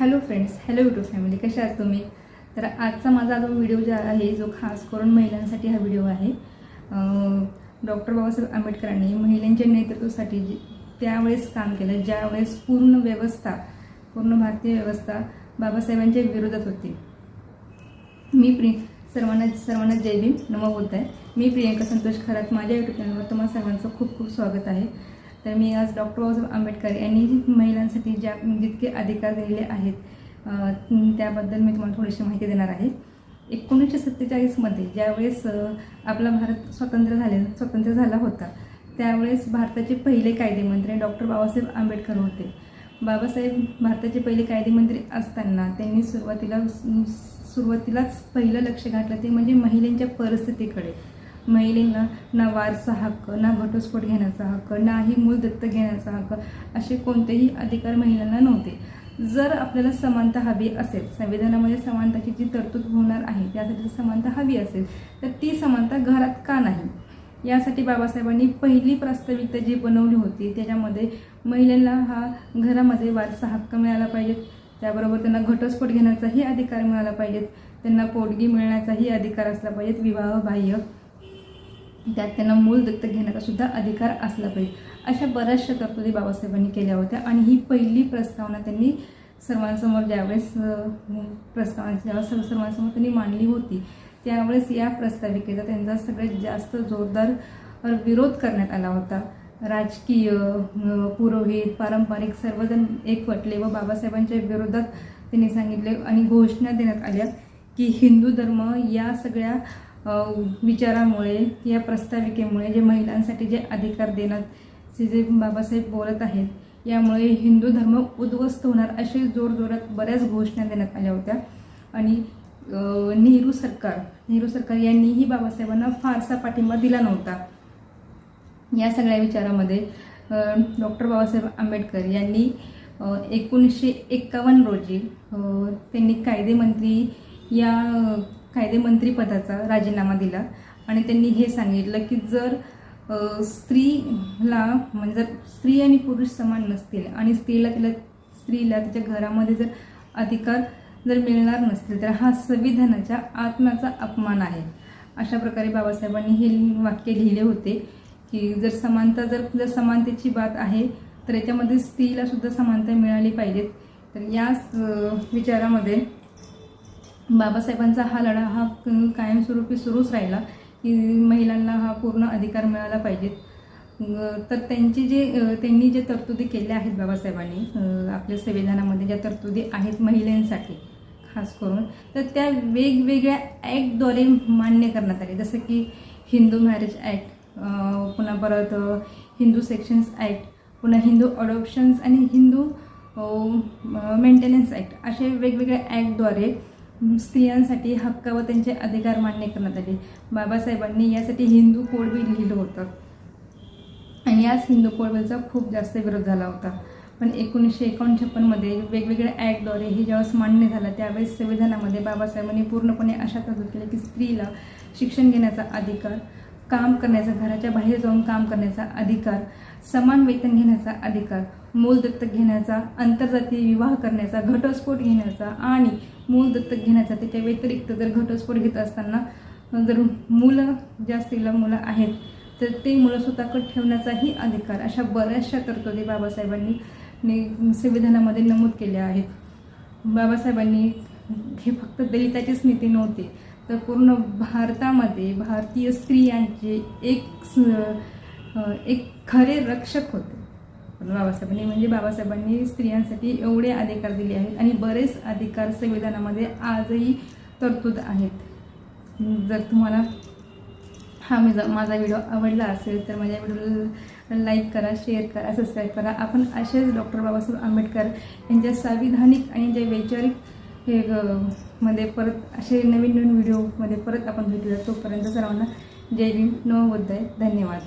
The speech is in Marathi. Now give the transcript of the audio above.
Hello friends hello YouTube family कशा आहात तुम्ही? तर आजचा माझा जो व्हिडिओ जो आहे जो खास करून महिलांसाठी हा व्हिडिओ आहे डॉक्टर बाबासाहेब आंबेडकरांनी महिलांच्या नेतृत्वासाठी जे त्यावेळेस काम केलं ज्यावेळेस पूर्ण व्यवस्था पूर्ण भारतीय व्यवस्था बाबासाहेबांच्या विरोधात होती. मी प्रि सर्वांना सर्वांना जय भीम. नमो बोलत आहे मी प्रियंका संतोष खरात. माझ्या यूट्यूब चॅनलवर तुम्हाला सर्वांचं खूप खूप स्वागत आहे. तर मी आज डॉक्टर बाबासाहेब आंबेडकर यांनी महिलांसाठी ज्या जितके अधिकार दिलेले आहेत त्याबद्दल मी तुम्हाला थोडीशी माहिती देणार आहे. एकोणीसशे सत्तेचाळीसमध्ये ज्यावेळेस आपला भारत स्वतंत्र झाले स्वतंत्र झाला होता त्यावेळेस भारताचे पहिले कायदेमंत्री डॉक्टर बाबासाहेब आंबेडकर होते. बाबासाहेब भारताचे पहिले कायदेमंत्री असताना त्यांनी सुरुवातीला सुरुवातीलाच पहिलं लक्ष घातलं ते म्हणजे महिलांच्या परिस्थितीकडे. महिलेंना ना वारसा हक्क ना घटस्फोट घेण्याचा हक्क नाही मूल दत्त घेण्याचा हक्क असे कोणतेही अधिकार महिलांना नव्हते. जर आपल्याला समानता हवी असेल संविधानामध्ये समानताची जी तरतूद होणार आहे त्यासाठी समानता हवी असेल तर ती समानता घरात का नाही? यासाठी बाबासाहेबांनी पहिली प्रास्ताविकता जी बनवली होती त्याच्यामध्ये महिलांना हा घरामध्ये वारसा हक्क मिळाला पाहिजेत त्याबरोबर त्यांना घटस्फोट घेण्याचाही अधिकार मिळाला पाहिजेत त्यांना पोटगी मिळण्याचाही अधिकार असला पाहिजेत विवाह बाह्य त्यात त्यांना मूल दत्तक घेण्याचा सुद्धा अधिकार असला पाहिजे. अशा बऱ्याचशा तरतुदी बाबासाहेबांनी केल्या होत्या. आणि ही पहिली प्रस्तावना त्यांनी सर्वांसमोर ज्यावेळेस प्रस्तावना ज्यावेळेस सर्व- सर्वांसमोर त्यांनी मांडली होती त्यावेळेस या प्रस्ताविकेचा त्यांचा सगळ्यात जास्त जोरदार विरोध करण्यात आला होता. राजकीय पुरोहित पारंपरिक सर्वजण एकवटले व बाबासाहेबांच्या विरोधात त्यांनी सांगितले आणि घोषणा देण्यात आल्या की हिंदू धर्म या सगळ्या विचारामुळे या प्रस्ताविकेमुळे जे महिलांसाठी जे अधिकार देण्यात जे जे बाबासाहेब बोलत आहेत यामुळे हिंदू धर्म उद्ध्वस्त होणार असे जोरजोरात बऱ्याच घोषणा देण्यात आल्या होत्या. आणि नेहरू सरकार नेहरू सरकार यांनीही बाबासाहेबांना फारसा पाठिंबा दिला नव्हता. या सगळ्या विचारामध्ये डॉक्टर बाबासाहेब आंबेडकर यांनी एकोणीसशे एक्कावन्न रोजी त्यांनी कायदेमंत्री या अ, कायदेमंत्री पदाचा राजीनामा दिला. आणि त्यांनी हे सांगितलं की जर स्त्रीला म्हणजे जर स्त्री आणि पुरुष समान नसतील आणि स्त्रीला तिला स्त्रीला तिच्या घरामध्ये जर अधिकार जर मिळणार नसतील तर हा संविधानाच्या आत्म्याचा अपमान आहे. अशा प्रकारे बाबासाहेबांनी हे वाक्य लिहिले होते की जर समानता जर जर समानतेची बात आहे तर याच्यामध्ये स्त्रीला सुद्धा समानता मिळाली पाहिजेत तर याच विचारामध्ये बाबासाहेबांचा हा लढा हा क- कायमस्वरूपी सुरूच राहिला की महिलांना हा पूर्ण अधिकार मिळाला पाहिजेत. तर त्यांची जे त्यांनी जे तरतुदी केल्या आहेत बाबासाहेबांनी आपल्या संविधानामध्ये ज्या तरतुदी आहेत महिलांसाठी खास करून तर त्या वेगवेगळ्या ॲक्टद्वारे मान्य करण्यात आले. जसं की हिंदू मॅरेज ॲक्ट पुन्हा परत हिंदू सेक्शन्स ॲक्ट पुन्हा हिंदू अडॉप्शन्स आणि हिंदू मेंटेनन्स ॲक्ट असे वेगवेगळ्या ॲक्टद्वारे स्त्रियांसाठी हक्क व त्यांचे अधिकार मान्य करण्यात आले. बाबासाहेबांनी यासाठी हिंदू कोड लिहिलं होतं. आणि याच हिंदू कोडबीचा खूप जास्त विरोध झाला होता. पण एकोणीसशे एकावन्न छप्पनमध्ये वेगवेगळ्या ॲक्टद्वारे हे ज्यावेळेस मान्य झालं त्यावेळेस संविधानामध्ये बाबासाहेबांनी पूर्णपणे अशा तरतूद केल्या की स्त्रीला शिक्षण घेण्याचा अधिकार काम करण्याचा घराच्या बाहेर जाऊन काम करण्याचा अधिकार समान वेतन घेण्याचा अधिकार मूल दत्तक घेण्याचा आंतरजातीय विवाह करण्याचा घटस्फोट घेण्याचा आणि मूल दत्तक घेण्याचा त्याच्या व्यतिरिक्त जर घटस्फोट घेत असताना जर मुलं ज्या स्त्रीला मुलं आहेत तर ते मुलं स्वतःकडे ठेवण्याचाही अधिकार अशा बऱ्याचशा तरतुदी बाबासाहेबांनी ने- संविधानामध्ये नमूद केल्या आहेत. बाबासाहेबांनी हे फक्त दलिताचीच नीती नव्हती तर पूर्ण भारतामध्ये भारतीय स्त्रियांचे एक स- एक खरे रक्षक होते. पण बाबासाहेबांनी म्हणजे बाबासाहेबांनी स्त्रियांसाठी एवढे अधिकार दिले आहेत आणि बरेच अधिकार संविधानामध्ये आजही तरतूद आहेत. जर तुम्हाला हा मी माझा व्हिडिओ आवडला असेल तर माझ्या व्हिडिओला लाईक करा शेअर करा सबस्क्राईब करा. आपण असेच डॉक्टर बाबासाहेब आंबेडकर यांच्या संविधानिक आणि ज्या वैचारिक हे मध्ये परत असे नवीन नवीन व्हिडिओमध्ये परत आपण भेटूया. तोपर्यंत सर्वांना जय भीम. आहे धन्यवाद.